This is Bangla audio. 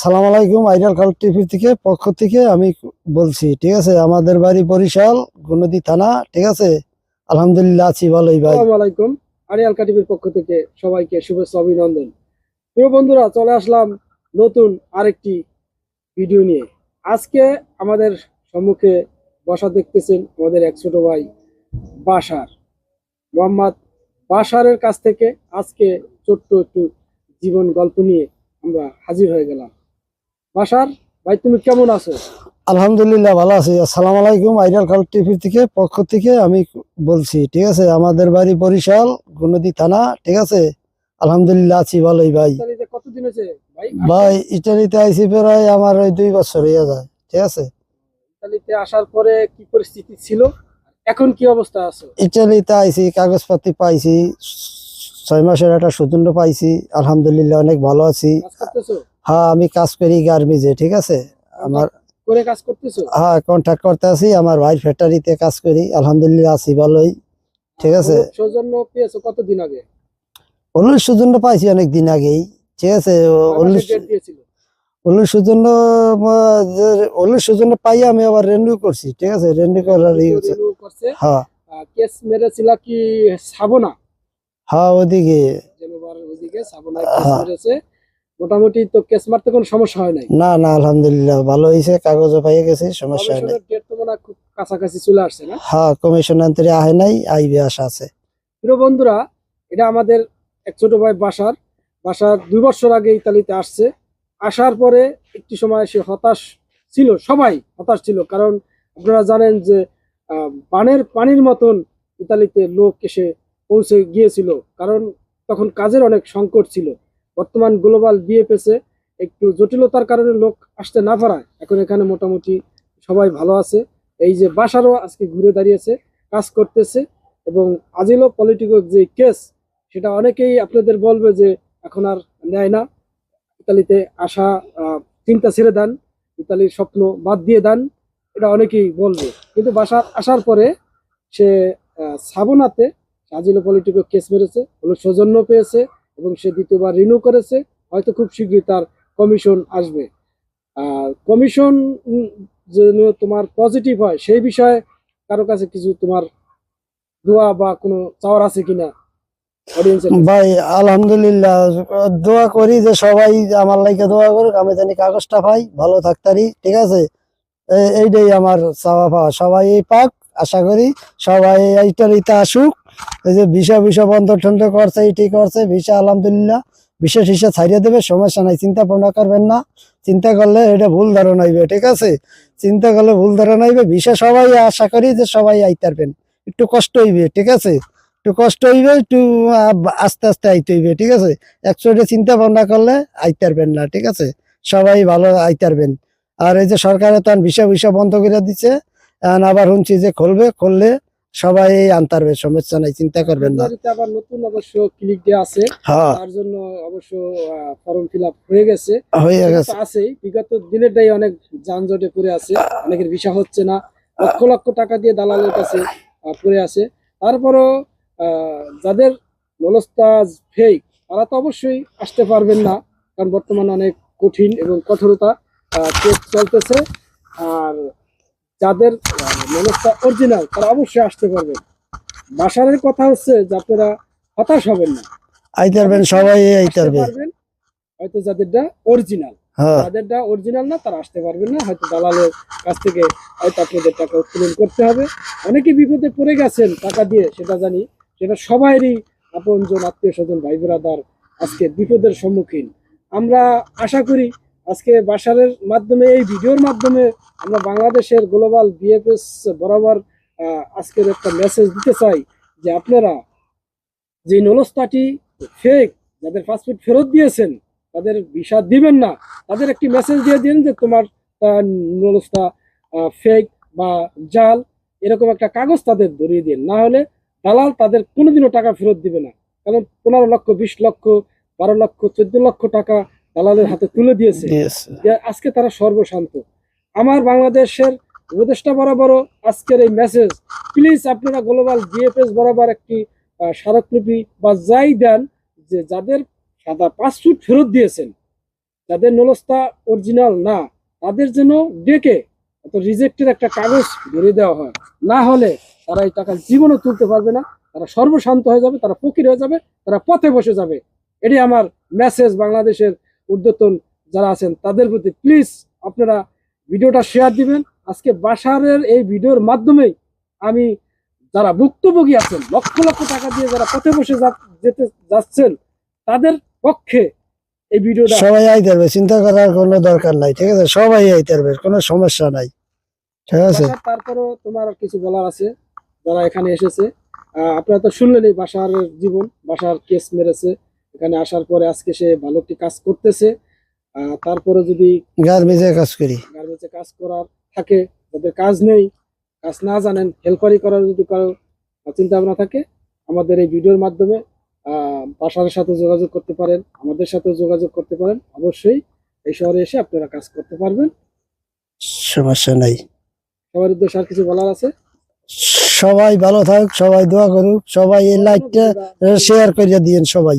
সালাম আলাইকুম, আইডাল কাল টিভি থেকে পক্ষ থেকে আমি বলছি, ঠিক আছে, আমাদের বাড়ি বরিশাল, গুনদী থানা, ঠিক আছে? আলহামদুলিল্লাহ, আছি ভালোই ভাই। আলাইকুম, আরিয়াল কাটিভির পক্ষ থেকে সবাইকে শুভেচ্ছা, অভিনন্দন। প্রিয় বন্ধুরা, চলে আসলাম নতুন আরেকটি ভিডিও নিয়ে। আজকে আমাদের সম্মুখে বসা দেখতেছেন আমাদের এক ছোট ভাই বাসার, মোহাম্মদ বাসারের কাছ থেকে আজকে ছোট্ট একটু জীবন গল্প নিয়ে আমরা হাজির হয়ে গেলাম। বাসার ভাই তুমি কেমন আছো? আলহামদুলিল্লাহ ভালো আছি। আসসালাম আলাইকুম আইডাল কাল টিভি থেকে পক্ষ থেকে আমি বলছি ঠিক আছে? আমাদের বাড়ি বরিশাল গুনদী থানা ঠিক আছে? আলহামদুলিল্লাহ আছি ভালোই ভাই। কতদিন হয়েছে ভাই? ইটালিতে আইসি প্রায় আমার ওই দুই বছর হয়ে যায় ঠিক আছে? ইতালিতে আসার পরে কি পরিস্থিতি ছিল? এখন কি অবস্থা আছে? ইটালিতে আইসি কাগজপাতি পাইছি ছয় মাসের একটা সুদণ্ড পাইছি আলহামদুলিল্লাহ অনেক ভালো আছি। হ্যাঁ আমি কাজ করি গার্মিজে ঠিক আছে? আমার করে কাজ করতেছো? হ্যাঁ কন্ট্যাক্ট করতে আছি আমার ভাই ফ্যাক্টরিতে কাজ করি আলহামদুলিল্লাহ আছি ভালোই ঠিক আছে? সৌজন্য পেয়েছ কতদিন আগে? উল্লুর সুজন্য পাইছি অনেক দিন আগেই ঠিক আছে? ডেট দিয়েছিল? উল্লুর সুজন্য পাই আমি আবার রেন্ডু করছি ঠিক আছে? রেন্ডু করার হ্যাঁ। কেস মেরেছিল কি সাবনা? হ্যাঁ ওদিকে। ওইদিকে সাবনা কেস হ্যাঁ। মেরেছে। মোটামুটি তো কেস মারতে কোনো সমস্যা হয় নাই? না না আলহামদুলিল্লাহ ভালো হয়েছে কাগজও পাইয়ে গেছে সমস্যা হয় নাই। ডেট তো মনে খুব কাছাকাছি চলে আসছে না? হ্যাঁ কমিশন আন্তরে আহে নাই আইবে আশা আছে। প্রিয় বন্ধুরা এটা আমাদের এক ছোট ভাই বাসার বাসার দুই বছর আগে ইতালিতে আসছে। আসার পরে একটি সময় সে হতাশ ছিল সবাই হতাশ ছিল কারণ আপনারা জানেন যে আহ, পানের পানির মতন ইতালিতে লোক এসে পৌঁছে গিয়েছিল কারণ তখন কাজের অনেক সংকট ছিল। বর্তমান গ্লোবাল বিএফএসে একটু জটিলতার কারণে লোক আসতে না পারায়। এখন এখানে মোটামুটি সবাই ভালো আছে। এই যে বাসারও আজকে ঘুরে দাঁড়িয়েছে, কাজ করতেছে এবং আজিলো পলিটিক্যাল যে কেস সেটা অনেকেই আপনাদের বলবে যে এখন আর নেয় না। ইতালিতে আসা চিন্তা ছেড়ে দেন, ইতালির স্বপ্ন বাদ দিয়ে দেন, এটা অনেকেই বলবে। কিন্তু বাসা, আসার পরে সে সাবনাতে আজিলো পলিটিক্যাল কেস মেরেছে, হলো সৌজন্য পেয়েছে এবং সে দ্বিতীয়বার রিনিউ করেছে, হয়তো খুব শীঘ্রই তার কমিশন আসবে। আর কমিশন যেন তোমার পজিটিভ হয়, সেই বিষয়ে কারও কাছে কিছু তোমার দোয়া বা কোনো চাওয়ার আছে কিনা? ভাই, আলহামদুলিল্লাহ, দোয়া করি যে সবাই আমার লাইকে দোয়া করুক, আমি জানি কাগজটা পাই, ভালো থাকতারি ঠিক আছে? এইটাই আমার চাওয়া পাওয়া। সবাই এই পাক আশা করি সবাই ইটালিতে আসুক। এই যে ভিসা ভিসা বন্ধ টন্ধ করছে এটি করছে, ভিসা আলহামদুলিল্লাহ। বিশেষ হিসা ছাড়িয়ে দেবে, সমস্যা নাই, চিন্তা ভাবনা করবেন না। চিন্তা করলে এটা ভুল ধারণা হইবে, ঠিক আছে? চিন্তা করলে ভুল ধারণা হইবে, ভিসা সবাই আশা করি যে সবাই আইতে পারবেন। একটু কষ্ট হইবে, ঠিক আছে? একটু কষ্ট হইবে, একটু আস্তে আস্তে আইতে হইবে, ঠিক আছে? একচুয়ালি চিন্তা ভাবনা করলে আইতে পারবেন না, ঠিক আছে? সবাই ভালো আইতে পারবেন। আর এই যে সরকারে তো ভিসা ভিসা বন্ধ করে দিচ্ছে এখন আবার শুনছি যে খুলবে খুললে সবাই আনতে পারবে সমস্যা নাই চিন্তা করবেন না। আবার নতুন অবশ্য ক্লিক ডে আছে হ্যাঁ। তার জন্য অবশ্য ফর্ম ফিল আপ হয়ে গেছে। হয়ে গেছে। আছেই বিগত দিনেরটাই অনেক যানজটে পড়ে আছে অনেকের ভিসা হচ্ছে না লক্ষ লক্ষ টাকা দিয়ে দালালের কাছে পড়ে আছে। তারপরও যাদের নলস্তা ফেক তারা তো অবশ্যই আসতে পারবেন না কারণ বর্তমানে অনেক কঠিন এবং কঠোরতা চলতেছে। আর যাদের নলস্তা অরিজিনাল তারা অবশ্যই আসতে পারবেন বাসারের কথা হচ্ছে যে আপনারা হতাশ হবেন না। আইতে পারবেন সবাই আইতে পারবেন হয়তো যাদেরটা অরিজিনাল যাদেরটা অরিজিনাল না তারা আসতে পারবেন না। হয়তো দালালের কাছ থেকে হয়তো আপনাদের টাকা উত্তোলন করতে হবে। অনেকে বিপদে পড়ে গেছেন টাকা দিয়ে সেটা জানি। সেটা সবাইরই আপনজন আত্মীয় স্বজন ভাই ব্রাদার আজকে বিপদের সম্মুখীন। আমরা আশা করি আজকে বাসারের মাধ্যমে, এই ভিডিওর মাধ্যমে আমরা বাংলাদেশের গ্লোবাল বিএফএস বরাবর আজকের একটা মেসেজ দিতে চাই যে আপনারা যে নলস্তাটি ফেক যাদের পাসপোর্ট ফেরত দিয়েছেন, তাদের ভিসা দিবেন না, তাদের একটি মেসেজ দিয়ে দিন যে তোমার নলস্তা ফেক বা জাল এরকম একটা কাগজ তাদের ধরিয়ে দিন। না হলে দালাল তাদের কোনোদিনও টাকা ফেরত দিবে না। কারণ পনেরো লক্ষ, বিশ লক্ষ, বারো লক্ষ, চোদ্দ লক্ষ টাকা দালালের হাতে তুলে দিয়েছে। আজকে তারা সর্বশান্ত। আমার বাংলাদেশের উপদেষ্টা বরাবরও আজকের এই মেসেজ প্লিজ আপনারা গ্লোবাল জিএফএস বরাবর একটি স্মারকলিপি বা যাই দেন যে যাদের সাদা পাসপোর্ট ফেরত দিয়েছেন যাদের নলস্তা অরিজিনাল না তাদের জন্য ডেকে অত রিজেক্টের একটা কাগজ ধরিয়ে দেওয়া হয়। না হলে তারা এই টাকা জীবনে তুলতে পারবে না তারা সর্বশান্ত হয়ে যাবে তারা ফকির হয়ে যাবে তারা পথে বসে যাবে। এটি আমার মেসেজ বাংলাদেশের উদ্যতন যারা আছেন তাদের প্রতি প্লিজ আপনারা ভিডিওটা শেয়ার দিবেন। আজকে বাসারের এই ভিডিওর মাধ্যমেই আমি যারা ভুক্তভোগী আছেন লক্ষ লক্ষ টাকা দিয়ে যারা পথে বসে যেতে যাচ্ছেন তাদের পক্ষে এই ভিডিওটা সবাই আইতে পারবে চিন্তা করার কোনো দরকার নাই ঠিক আছে? সবাই আইতে পারবে কোনো সমস্যা নাই ঠিক আছে? তারপরেও তোমার কিছু বলার আছে যারা এখানে এসেছে। আপনারা তো শুনলেন এই বাসার জীবন বাসার কেস মেরেছে। এখানে আসার পরে আজকে সে ভালো একটি কাজ করতেছে। তারপরে যদি গার্মেন্টসে কাজ করি। গার্মেন্টসে কাজ করার থাকে যাদের কাজ নেই কাজ না জানেন হেল্পারি করার যদি কারও চিন্তা ভাবনা থাকে আমাদের এই ভিডিওর মাধ্যমে বাসার সাথে যোগাযোগ করতে পারেন আমাদের সাথে যোগাযোগ করতে পারেন অবশ্যই এই শহরে এসে আপনারা কাজ করতে পারবেন। সমস্যা নাই। সবার উদ্দেশ্যে আর কিছু বলার আছে? সবাই ভালো থাক সবাই দোয়া করুক সবাই এই লাইটটা শেয়ার করে দিয়েন সবাই